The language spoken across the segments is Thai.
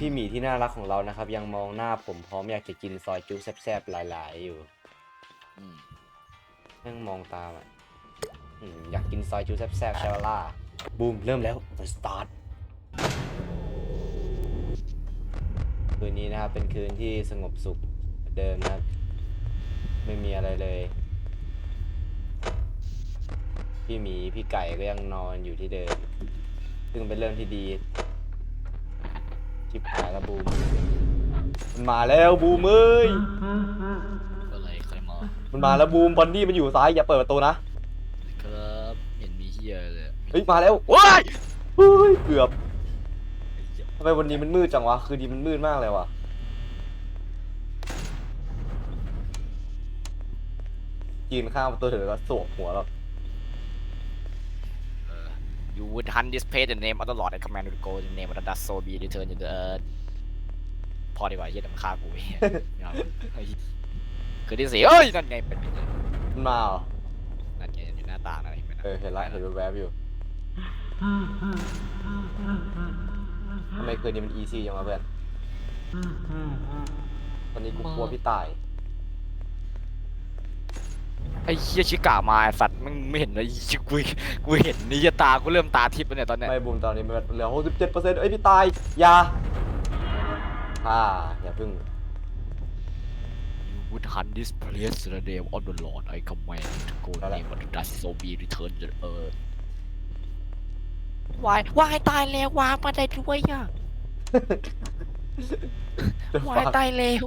พี่หมีที่น่ารักของเรานะครับ ยังมองหน้าผมพร้อมอยากจะกินซอยจุ๊แซ่บๆหลาย ๆ อยู่อืมนั่งมองตามอะอืมอยากกินซอยจุ๊แซ่บๆใช่ปะล่ะบูมเริ่มแล้วไปสตาร์ทคืนนี้นะครับเป็นคืนที่สงบสุขเหมือนเดิมนะครับ ไม่มีอะไรเลย พี่หมีพี่ไก่ก็ยังนอนอยู่ที่เดิม ซึ่งเป็นเรื่องที่ดี ชิบหายแล้วบูมมันมาแล้วบูมเอ้ยอะไรใครมามันมาแล้วบูมบอนดี้มันอยู่ซ้ายอย่าเปิดประตูนะครับเห็นมีเฮียเลยเฮ้ยมาแล้วว้ายเฮ้ยเกือบทำไมวันนี้มันมืดจังวะคืนนี้มันมืดมากเลยวะยืนข้างประตูเถอะก็สวบหัวเราเออ you would hunt this page the name of the Lord and command you to go the name of the dust so be return to the earth พอดีกว่าเฮียแต่มันฆ่ากูไอ้เหี้ยไม่เอาเฮ้ยคือที่สี่เอ้ย นั่นไงเป็นเป็นมันมาเหรอนั่นไงอยู่หน้าต่างนั่นเห็นไหมนะเออเห็นละเห็นแวบๆอยู่ทำไมคืนนี้มันอีซี่จังวะเพื่อนตอนนี้กูกลัวพี่ตาย ไอ้เฮียชิกามาไอ้สัตว์มึงไม่เห็นเลยชิกูกูเห็นนี่ตากูเริ่มตาทิพย์แล้วเนี่ยตอนเนี้ยไม่บูมตอนนี้มันเหลือ67เปอร์เซ็นต์เอ้ยพี่ตายอย่าอ่าอย่าพึ่ง You would hunt this place in the name of the Lord I command you to go the name of the dust so be return to the earth วายวายตายแล้ววางมาได้ด้วยอะวายตายแล้ว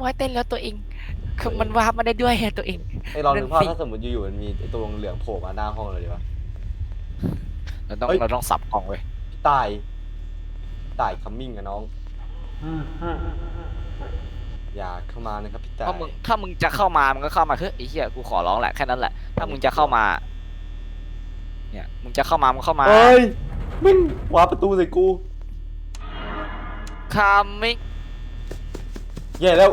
วายเต้นแล้วตัวเอง คือมันวาบมาได้ด้วยอะตัวเอง ไอ้ลองนึกภาพนั่นสิถ้าสมมติอยู่ๆมันมีไอ้ตัวเหลืองๆโผล่มาหน้าห้องเลยดีวะเราต้องเฮ้ย เราต้องสับกล่องเว้ยพี่ตายพี่ตายคัมมิ่งอะน้อง อย่าเข้ามานะครับพี่ตายถ้ามึงถ้ามึงจะเข้ามามึงก็เข้ามาเฮ้ยไอ้เหี้ยกูขอร้องแหละแค่นั้นแหละ ถ้ามึงจะเข้ามา เนี่ยมึงจะเข้ามามึงเข้ามาเฮ้ยมึงวางประตูใส่กูคามิกแย่แล้ว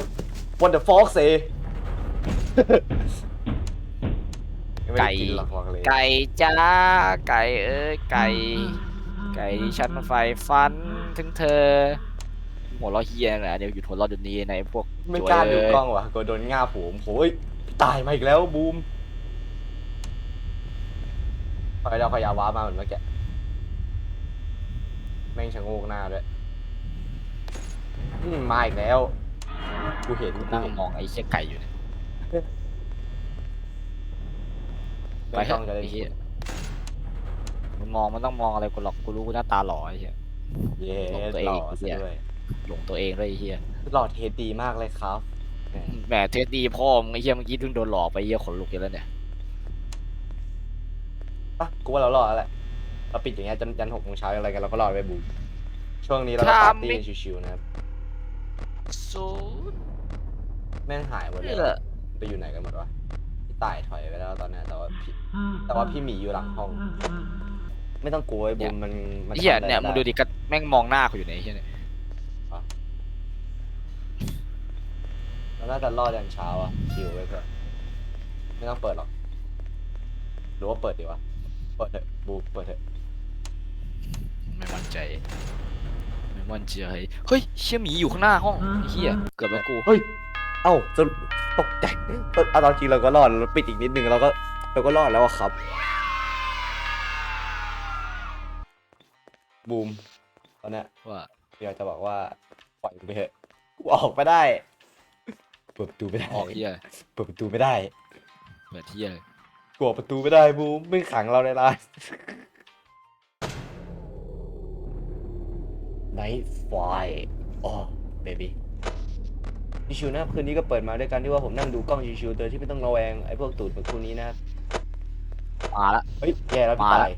what the fuck say ไม่ได้กินหรอกบอกเลยไก่จ้าไก่เอ้ยไก่ ไก่ที่ฉันไฟฟันถึงเธอ หัวเราะเฮียแหละเดี๋ยวหยุดหัวเราะเดี๋ยวนี้ในพวกไม่กล้าดูโจ้ยกล้องว่ะกลัวโดนง่าผมโอ้ยพี่ตายมาอีกแล้วบูมพอยเราพยายามว้ามาเหมือนเมื่อกี้แม่งชะโงกหน้าด้วยอืมมาอีกแล้ว กูเห็นกูกูนั่งเห็นมองไอ้เชี่ยไก่อยู่เนี่ยไปไม่เถต้อะองจะได้ไอ้เหี้ยมึงมองมันต้องมองอะไรกูหรอกกูรู้กูหน้าตาหล่อไอ้เหี้ย เย้ลงตัวเองหล่ออีกซะเนี่ยด้วยหลงตัวเองด้วยไอ้เหี้ยหล่อเทสดีมากเลยครับแหมแหมเทสดีพ่อมึงไอ้เหี้ยเมื่อกี้เพิ่งโดนหลอกไปไอ้เหี้ยขนลุกอยู่แล้วเนี่ยปะกูว่าเรารอดแล้วแหละเราปิดอย่างเงี้ยจนยันหกโมงเช้าอะไรกันเราก็รอดไปบูมช่วงนี้เราก็ปาร์ตี้กันชิวๆนะครับสู แม่งหายหมดเลยเออไปอยู่ไหนกันหมดวะพี่ต่ายถอยไปแล้วตอนเนี้ยแต่ว่าพี่แต่ว่าพี่หมีอยู่หลังห้อง ไม่ต้องกลัวไอ้บูมมันมันไอ้เหี้ยทำอะไรเนี่ยมึงดูไดิก็แม่งมองหน้ากูอยู่ไหนยไอ้เหี้ยเนี่ยเราน่าจะรอดยันเช้าอะชิวไว้เพื่อนไม่ต้องเปิดหรอกหรือว่าเปิดดีวะเปิดเถอะบูมเปิดเถอะไม่มั่นใจไม่มั่นใจเฮ้ยเชี่ยหมีอยู่ข้างหน้าห้องไอ้เหี้ยเกือบเป็นกูเฮ้ย เอ้าจะตกใจตอนเอาตอนจริงเราก็รอดเราปิดอีกนิดนึงเราก็เราก็รอดแล้วอะครับ บูมตอนเนี้ยว่าอยากจะบอกว่าปล่อยกูไปเถอะกูออกไม่ได้เปิดประตูไม่ได้ออกเหี้ยเปิดประตูไม่ได้เปิดเหี้ยกูออกประตูไม่ได้บูมไม่ขังเราในร้านไนท์ไฟอ๋อเบบี้ ชิวๆนะครับคืนนี้ก็เปิดมาด้วยกันที่ว่าผมนั่งดูกล้องชิวๆโดยที่ไม่ต้องระแวงไอ้พวกตูดเหมือนคู่นี้นะครับมาละ เฮ้ยแย่แล้วพี่มาตาละย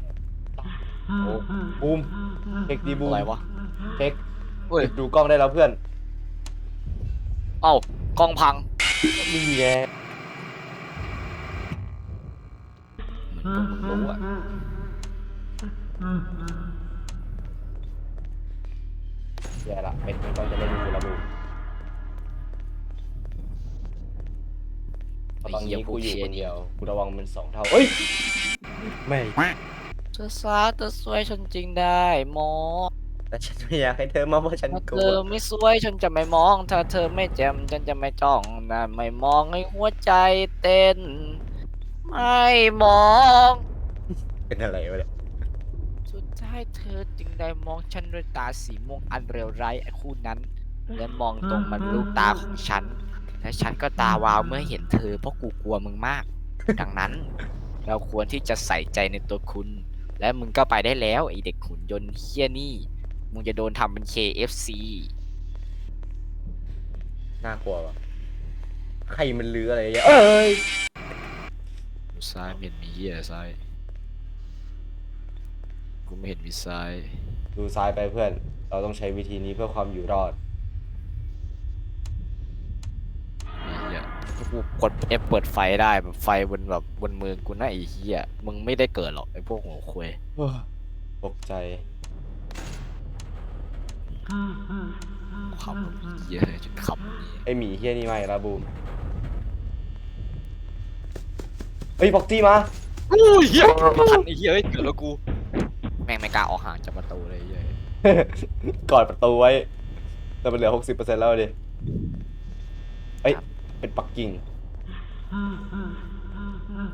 โอ้บูมเช็คดีบูมอะไรวะเช็คเฮ้ยดูกล้องได้แล้วเพื่อนเอ้ากล้องพังนี่ไงเหมือนพวกมึงรู้อะแย่ละเป็ดมันก็จะเล่นกูละบูม ตอนนี้กูอยู่คนเดียวกูระวังมันสองเท่าเฮ้ยไม่เธอซาเธอสวยฉันจริงได้หมอแต่ฉันไม่อยากให้เธอมาเพราะฉันถ้ากเธลัวอไม่สวยฉันจะไม่มอง ถ้าเธอไม่แจ่มฉันจะไม่จ้องนะไม่มองให้หัวใจเต้น ไม่มอง เป็นอะไรวะเนี่ยสุดท้ายเธอจึงได้มองฉันด้วยตาสีม่วงอันเร็วร้ายไอ้คู่นั้น และมองตรงมันลูกตาของฉัน และฉันก็ตาวาวเมื่อเห็นเธอเพราะกูกลัวมึงมาก ดังนั้น เราควรที่จะใส่ใจในตัวคุณ และมึงก็ไปได้แล้ว ไอเด็กหุ่นยนต์เฮี้ยนี่ มึงจะโดนทำเป็น KFC น่ากลัววะใครมันลืออะไรเยอะเอ้ยซ้ายไม่เห็นมีเฮี้ยซ้ายกูไม่เห็นมีซ้าย ดูซ้ายไปเพื่อน เราต้องใช้วิธีนี้เพื่อความอยู่รอด มีเฮี้ย กูกด F เปิดไฟได้แบบไฟบนแบบบนมือกูน่าไอ้เฮี้ยมึงไม่ได้เกิดหรอกไอ้พวกหัวควยตกใจขำเฮี้ยจนขำนี่ไอหมีเฮี้ยนี่มาอีกแล้วบูมเฮ้ยบ็อกซี่มาอู้ยเฮี้ยทันไอ้เฮี้ยเฮ้ยเกิดแล้วกู แม่งไม่กล้าออกห่างจากประตูเลยไอ้เฮี้ยกอดประตูไว้แต่มันเหลือหกสิบเปอร์เซ็นต์แล้วดิเอ้ย เป็นปักกิ่ง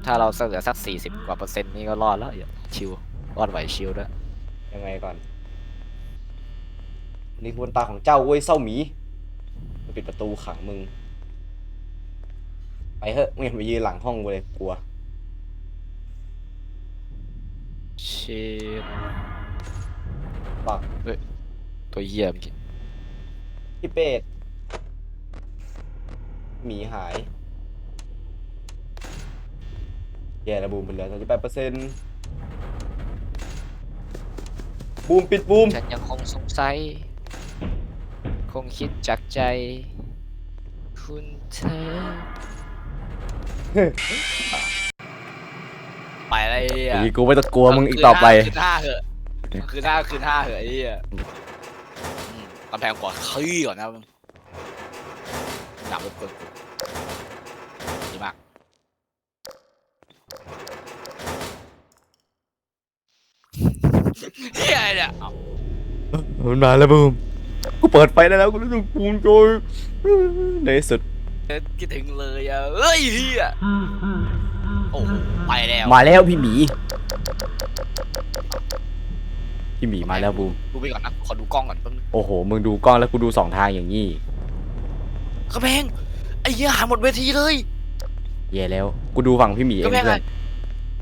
ถ้าเราเหลือสักสี่สิบกว่าเปอร์เซ็นต์นี่ก็รอดแล้วอย่าชิวรอดไหวชิวด้วยยังไงก่อน นี่คือวันตาของเจ้าเว้ยเศร้าหมีมันปิดประตูขังมึง ไปเถอะไม่เห็นไปยืนหลังห้องกูเลยกลัวเชนปักตัวเหี้ยเมื่อกี้พี่เป็ด หมีหาย แย่แล้วบูมเป็นเหลือสามสิบแปดเปอร์เซ็นต์บูมปิดบูม ฉันยังคงสงสัย คงคิดจากใจ คุณเธอ ไปอะไรอะอีกูไม่ต้องกลัวมึงอีกต่อไป คืนห้าเหอะคืนห้าคืนห้าเหอะไอ้เหี้ยอืมกำแพงก่อนขี้ก่อนนะมึง หนับกวนกูดีมากเฮียอะไรเนี่ยเอามันมาแล้วบูมกูเปิดไฟได้แล้วกูรู้สึกภูมิใจในที่สุดคิดถึงเลยอะเอ้ยเฮียโอ้โหไปแล้วมาแล้วพี่หมีพี่หมีมาแล้วบูมดูไปก่อนนะขอดูกล้องก่อนแป๊บนึงโอ้โหมึงดูกล้องแล้วกูดูสองทางอย่างนี้ กระแพงไอ้เหี้ยหายหมดเวทีเลยแย่แล้ว กูดูฝั่งพี่หมีเองก็ไม่เพื่เป็อนนไร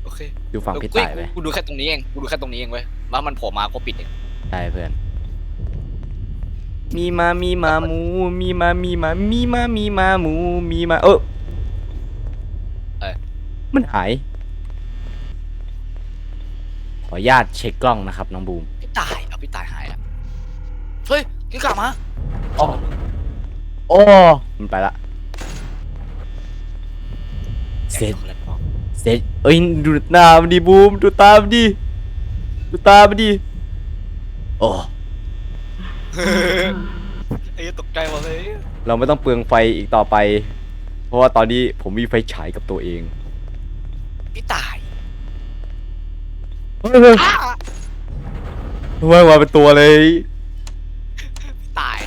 โอเคดูฝั่งพี่เออตายไปกูกูดูแค่ตรงนี้เองกูดูแค่ตรงนี้เองเว้ยแล้วมันโผล่มาก็ปิดเองได้เพื่อน มีมา มีมาหมู มีมา มีมา มีมา มีมาหมู มีมา เออมันหาย ขออนุญาตเช็คกล้องนะครับน้องบูม พี่ตาย เอาพี่ตายหายอะ เฮ้ยพี่กลับมาอ๋อ โอ้ มันไปละ เสร็จแอบดูคนละกล้องเสร็จ เอ้ยดูหน้ามันดิบูม ดูตามันดิ ดูตามันดิ โอ้ ไอ้เหี้ยตกใจหมดเลย เราไม่ต้องเปลืองไฟอีกต่อไป เพราะว่าตอนนี้ผมมีไฟฉายกับตัวเอง พี่ตายเฮ้ยเฮ้ยอ้าว่ามาเป็นตัวเลย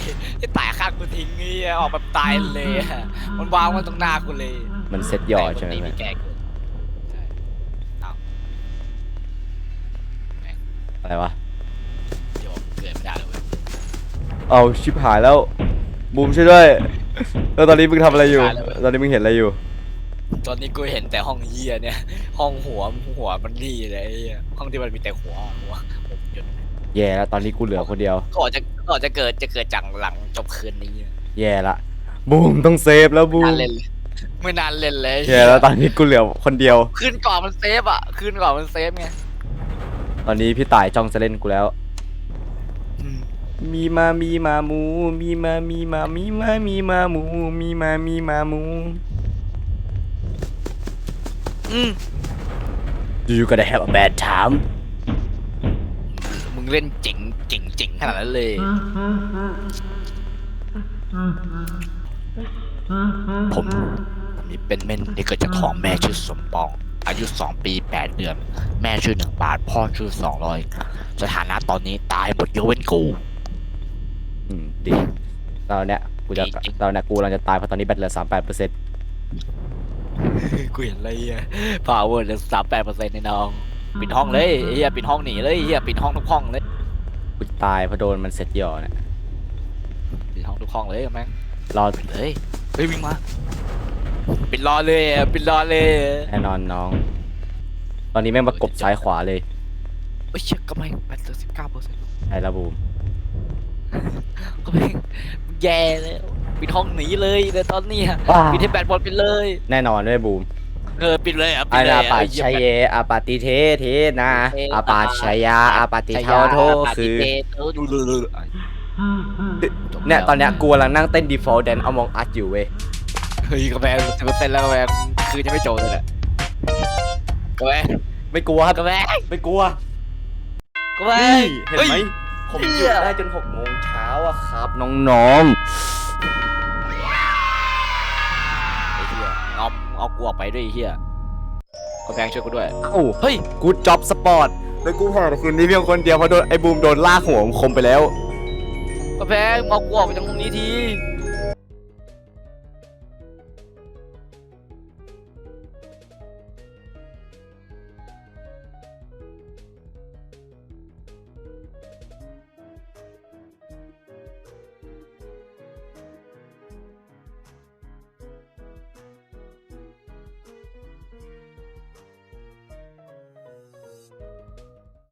พี่ตายพี่ตายฆ่ากูทิ้งเงี้ยออกแบบตายเลยอะมันวางไว้ตรงหน้ากูเลยมันเซ็ตหย่อใช่ไหมแต่คนนี้เพื่อนแก่เกินใช่เอาอะไรวะ เดี๋ยวเกิดไม่ได้เลยเว้ยเอาชิบหายแล้วบูมช่วยด้วยแล้วตอนนี้มึงทำอะไรอยู่ ตอนนี้มึงเห็นอะไรอยู่ ตอนนี้กูเห็นแต่ห้องเฮียเนี่ย ห้องหัวหัวมันนี่เลยไอ้เหี้ยห้องที่มันมีแต่หัวหัวผมหยุดแย่แล้วตอนนี้กูเหลือคนเดียวก่อนจะก่ อนจะเกิดจะเกิดจากหลังจบคืนนี้แย่ละบูมต้องเซฟแล้วบูนามนเล่นเลยไม่นานเล่นเลยแย่แล้วตอนนี้กูเหลือคนเดียว คืนก่อนมันเซฟอะ คืนก่อนมันเซฟไงตอนนี้พี่ต่ายจ้องจะเล่นกูแล้ว มีมามีมาหมู มีมามีมามีมามีมาหมู มีมามีมาหมู อืม You gonna have a bad time มึงเล่นเจ๋งเจ๋งเจ๋งขนาดนั้นเลยผมผมนี่เป็นเม่นที่เกิดจากท้องแม่ชื่อสมปองออายุ2ปี8เดือน แม่ชื่อ1บาท พ่อชื่อ200สถานะตอนนี้ตายหมดยกเว้นกูอืมดีตอนเนี้ยกูจะจริงตอนเนี้ยกูกำลังจะตายเพราะตอนนี้แบตเหลือสามแปดเปอร์เซ็นต์กูเห็นเลยอะ power เหลือสามแปดเปอร์เซ็นต์ในน้อง ปิดห้องเลยไอ้เฮียปิดห้องหนีเลยไอ้เฮียปิดห้องทุกห้องเลย กูตายเพราะโดนมันเซ็ตหย่อเนี่ยปิดห้องทุกห้องเลยแม่งรอเฮ้ยเฮ้ยวิ่งมาปิดรอเลยอะปิดรอเลยอะแน่นอนน้อง ตอนนี้แม่งประกบซ้ายขวาเลยเฮ้ยเชี่ยก็ไม่แบตเหลือสิบเก้าเปอร์เซ็นต์ไอ้ระบูมก็ไม่แย่แล้วปิดห้องหนีเลยเดี๋ยวตอนเนี้ยปิดให้แบตบอลไปเลย แน่นอนด้วยบูม เออปิดเลยอะปิอาดเลยณาอะปัไอ้จเหี้ยชัยแบตเยอาปาติเทเทนาอาปาชยาอาปาติเทาโทคือเออดูเลยเนี่ยตอนเนี้ยกูกำลังนั่งเต้น default dance among us อยู่เว้ย เฮ้ยกาแฟสิบเปอร์เซ็นต์แล้วกาแฟคือจะไม่โจรเลยแหละกาแฟไม่กลัวครับ กาแฟไม่กลัว กาแฟ นี่ เห็นไหมฮ้ยผมเหี้หยุยดได้จนหกโมงเช้าอะครับ น้องไเอาเอากูออกไปด้วยไอ้เหี้ยกาแฟช่วยกูด้วยๆเอ้าเฮ้ยกูจ็อบสปอร์ตแล้วกูผ่านคืนนี้เพียงคนเดียวเพราะโดนไอ้บูมโดนลากหัวผมคมไปแล้วกาแฟเอากูออกไปจากตรงนี้ที